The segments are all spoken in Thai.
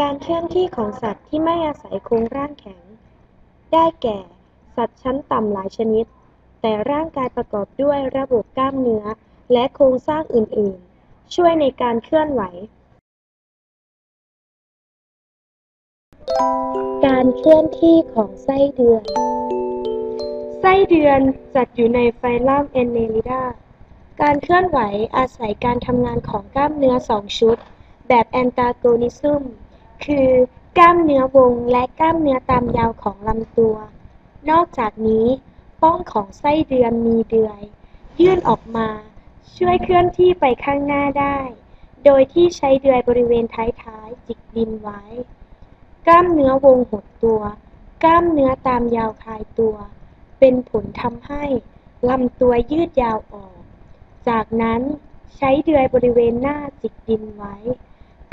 การเคลื่อนที่ของสัตว์ที่ไม่อาศัยโครงร่างแข็ง ได้แก่ สัตว์ชั้นต่ำหลายชนิด แต่ร่างกายประกอบด้วยระบบกล้ามเนื้อ และโครงสร้างอื่น ๆ ช่วยในการเคลื่อนไหว การเคลื่อนที่ของไส้เดือน ไส้เดือนจัดอยู่ในไฟลัมเอนเนลิดาการเคลื่อนไหวอาศัยการทำงานของกล้ามเนื้อสองชุด แบบแอนตาโกนิซึม คือกล้ามเนื้อวงและกล้ามเนื้อตามยาวของลำตัว นอกจากนี้ ป้องของไส้เดือนมีเดือย ยื่นออกมา ช่วยเคลื่อนที่ไปข้างหน้าได้ โดยที่ใช้เดือยบริเวณท้ายๆ จิกดินไว้ กล้ามเนื้อวงหดตัว กล้ามเนื้อตามยาวคลายตัว เป็นผลทำให้ลำตัวยืดยาวออก จากนั้นใช้เดือยบริเวณหน้าจิกดินไว้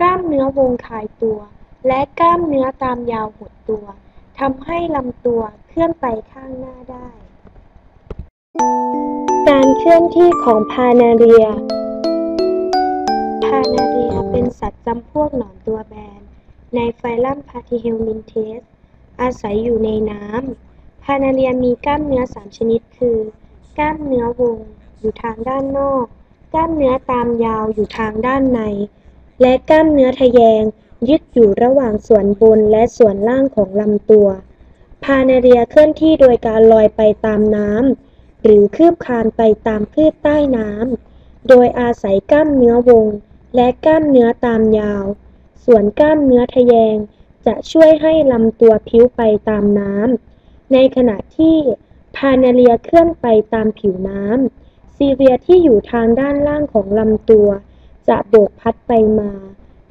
กล้ามเนื้อวงคลายตัว และกล้ามเนื้อตามยาวหดตัวทำให้ลำตัวเคลื่อนไปข้างหน้าได้ การเคลื่อนที่ของพานาเรีย พานาเรียเป็นสัตว์จำพวกหนอนตัวแบน ในไฟลัมพาธิเฮลมินเทส อาศัยอยู่ในน้ำ พานาเรียมีกล้ามเนื้อสามชนิดคือ กล้ามเนื้อวงอยู่ทางด้านนอก กล้ามเนื้อตามยาวอยู่ทางด้านใน และกล้ามเนื้อทะแยง ยึดอยู่ระหว่างส่วนบนและส่วนล่างของลำตัว พานเรียเคลื่อนที่โดยการลอยไปตามน้ำหรือคืบคลานไปตามพืชใต้น้ำโดยอาศัยกล้ามเนื้อวง และกล้ามเนื้อตามยาว ส่วนกล้ามเนื้อทะแยงจะช่วยให้ลำตัวพิ้วไปตามน้ำในขณะที่พานเรียเคลื่อนไปตามผิวน้ำซีเรียที่อยู่ทางด้านล่างของลำตัว จะโบกพัดไปมา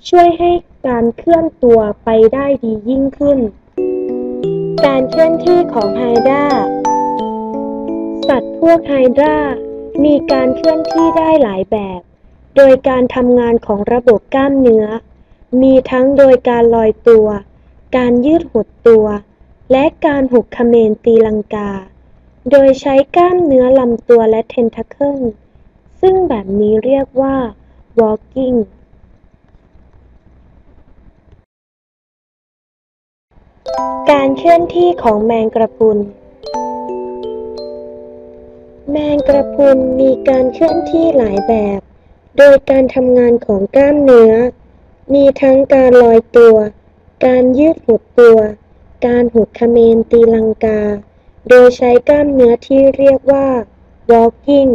ช่วยให้การเคลื่อนตัวไปได้ดียิ่งขึ้น การเคลื่อนที่ของไฮดราสัตว์พวกไฮดรามีการเคลื่อนที่ได้หลายแบบ โดยการทำงานของระบบกล้ามเนื้อ มีทั้งโดยการลอยตัว การยืดหดตัว และการหุกเขมรตีลังกา โดยใช้กล้ามเนื้อลำตัวและเทนท a เคิลซึ่งแบบนี้เรียกว่า walking การเคลื่อนที่ของแมงกระพุน แมงกระพุนมีการเคลื่อนที่หลายแบบ โดยการทำงานของกล้ามเนื้อ มีทั้งการลอยตัว การยืดหดตัว การหุดเมรตีลังกา โดยใช้กล้ามเนื้อที่เรียกว่า walking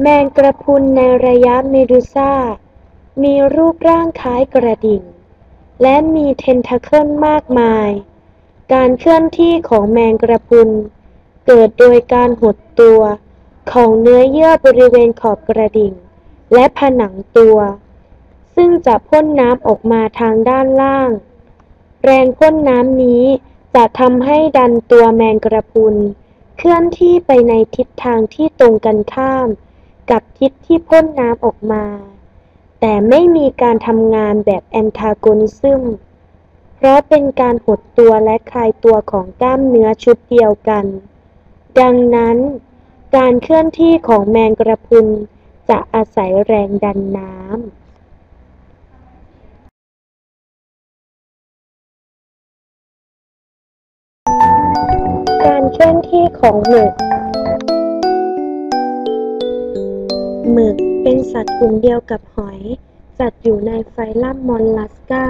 แมงกระพุนในระยะเมดูซ่า มีรูปร่างคล้ายกระดิ่ง และมีเทนท a เคิลมากมาย การเคลื่อนที่ของแมงกระพุน เกิดโดยการหดตัวของเนื้อเยื่อบริเวณขอบกระดิ่ง และผนังตัว ซึ่งจะพ่นน้ำออกมาทางด้านล่าง แรงพ่นน้ำนี้จะทำให้ดันตัวแมงกระพุน เคลื่อนที่ไปในทิศทางที่ตรงกันข้าม กับทิศที่พ่นน้ำออกมา แต่ไม่มีการทำงานแบบแอนทากนิซึม เพราะเป็นการหดตัวและคลายตัวของกล้ามเนื้อชุดเดียวกัน ดังนั้น การเคลื่อนที่ของแมงกระพรุนจะอาศัยแรงดันน้ำการเคลื่อนที่ของหมึก เป็นสัตว์กลุ่มเดียวกับหอย จัดอยู่ในไฟลัมมอลลัสกา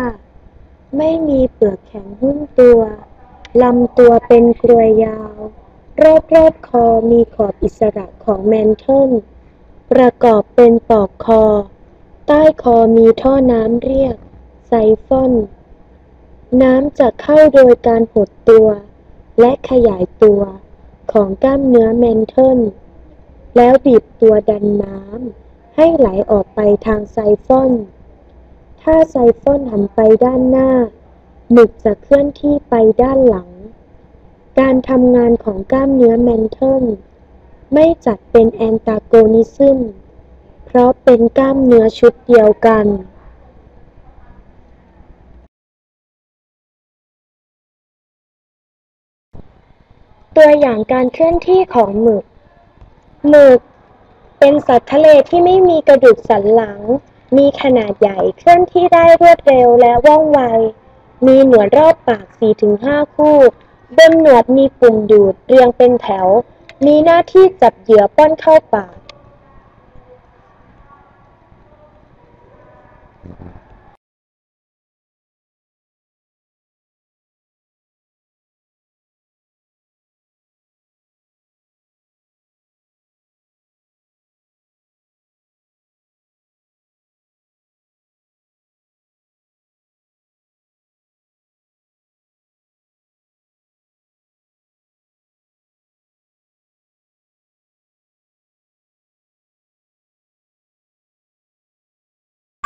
ไม่มีเปลือกแข็งหุ้มตัว ลำตัวเป็นกรวยยาว รอบๆคอมีขอบอิสระของแมนเทิล ประกอบเป็นปอกคอ ใต้คอมีท่อน้ำเรียก ไซฟอน น้ำจะเข้าโดยการหดตัว และขยายตัวของกล้ามเนื้อแมนเทิลแล้วบีบตัวดันน้ำ ให้ไหลออกไปทางไซฟอน ถ้าไซฟอนหันไปด้านหน้า หมึกจะเคลื่อนที่ไปด้านหลัง การทำงานของกล้ามเนื้อแมนเทิลไม่จัดเป็นแอนตาโกนิซึม เพราะเป็นกล้ามเนื้อชุดเดียวกันตัวอย่างการเคลื่อนที่ของหมึก หมึก เป็นสัตว์ทะเลที่ไม่มีกระดูกสันหลัง มีขนาดใหญ่เคลื่อนที่ได้รวดเร็วและว่องไว มีหนวดรอบปาก 4-5 คู่ บนหนวดมีปุ่มดูดเรียงเป็นแถว มีหน้าที่จับเหยื่อป้อนเข้าปาก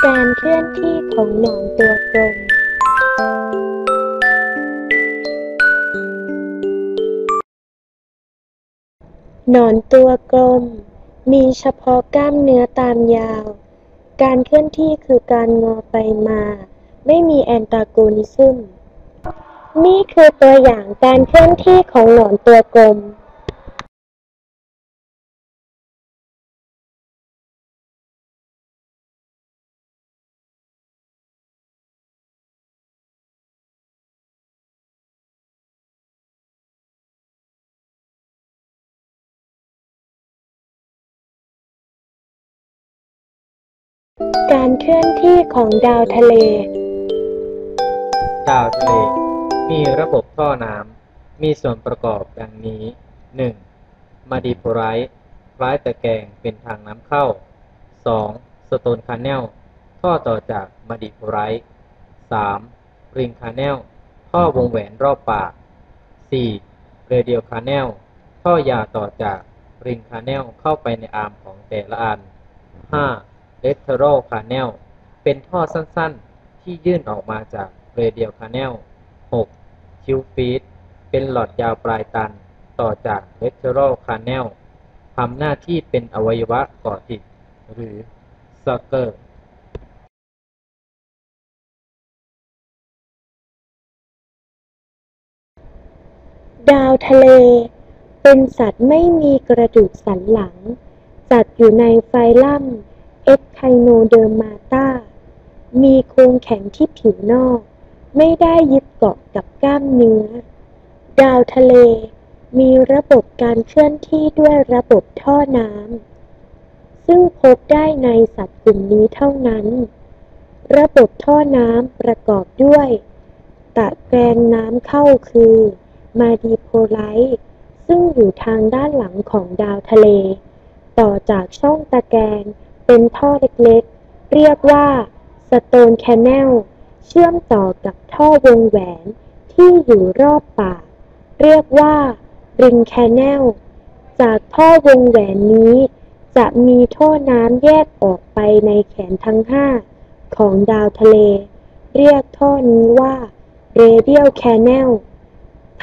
การเคลื่อนที่ของหนอนตัวกลมหนอนตัวกลม มีเฉพาะกล้ามเนื้อตามยาว การเคลื่อนที่คือการงอไปมา ไม่มีแอนตาโกนิซึม นี่คือตัวอย่างการเคลื่อนที่ของหนอนตัวกลม การเคลื่อนที่ของดาวทะเล ดาวทะเล มีระบบท่อน้ำ มีส่วนประกอบดังนี้ 1. มาดีโพไรต์คล้ายตะแกรงเป็นทางน้ำเข้า 2. สโตนคาแนล ท่อต่อจากมาดีโพไรต์ 3. ริงคาแนล ท่อวงแหวนรอบปาก 4. เรเดียลคาแนล ท่อยาต่อจากริงคาแนลเข้าไปในอาร์มของแต่ละอัน 5. เลเทอรัลคาแนลเป็นท่อสั้นๆ ที่ยื่นออกมาจากเรเดียลคาแนล 6. คิวฟีดเป็นหลอดยาวปลายตันต่อจากเลเทอรัลคาแนลทำหน้าที่เป็นอวัยวะก่อติด หรือซักเกอร์ดาวทะเล เป็นสัตว์ไม่มีกระดูกสันหลัง จัดอยู่ในไฟลัม เอ็กไคโนเดอร์มาตามีโครงแข็งที่ผิวนอก ไม่ได้ยึดเกาะกับกล้ามเนื้อ ดาวทะเล มีระบบการเคลื่อนที่ด้วยระบบท่อน้ำ ซึ่งพบได้ในสัตว์กลุ่มนี้เท่านั้น ระบบท่อน้ำประกอบด้วย ตะแกรงน้ำเข้าคือมาดีโพไลต์ซึ่งอยู่ทางด้านหลังของดาวทะเล ต่อจากช่องตะแกรง เป็นท่อเล็กๆ เรียกว่าสโตนแคนเนลเชื่อมต่อกับท่อวงแหวนที่อยู่รอบปาก เรียกว่าริงแคนเนลจากท่อวงแหวนนี้ จะมีท่อน้ำแยกออกไปในแขนทั้งห้าของดาวทะเล เรียกท่อนี้ว่า radial canal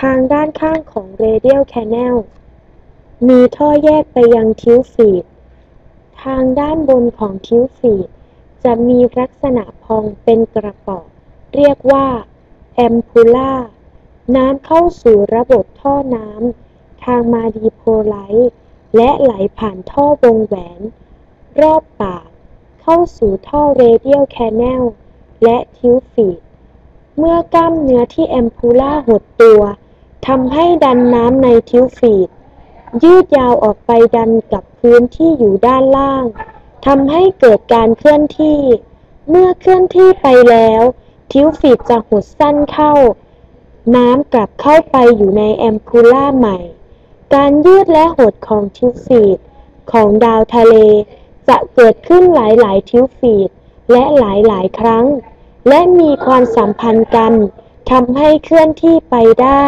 ทางด้านข้างของ radial canal มีท่อแยกไปยังทิวฟีด ทางด้านบนของทิวฟีดจะมีลักษณะพองเป็นกระป๋องเรียกว่าแอมพูล่า น้ำเข้าสู่ระบบท่อน้ำทางมาดีโพไลต์และไหลผ่านท่อวงแหวน รอบปากเข้าสู่ท่อ radial canal และทิวฟีดเมื่อกล้ามเนื้อที่แอมพูล่าหดตัวทำให้ดันน้ำในทิวฟีดยืดยาวออกไปดันกับ พื้นที่อยู่ด้านล่างทำให้เกิดการเคลื่อนที่ เมื่อเคลื่อนที่ไปแล้ว ทิวฟีดจะหดสั้นเข้า น้ำกลับเข้าไปอยู่ในแอมพูล่าใหม่ การยืดและหดของทิวฟีดของดาวทะเล จะเกิดขึ้นหลายๆ ทิวฟีดและหลายๆ ครั้ง และมีความสัมพันธ์กันทำให้เคลื่อนที่ไปได้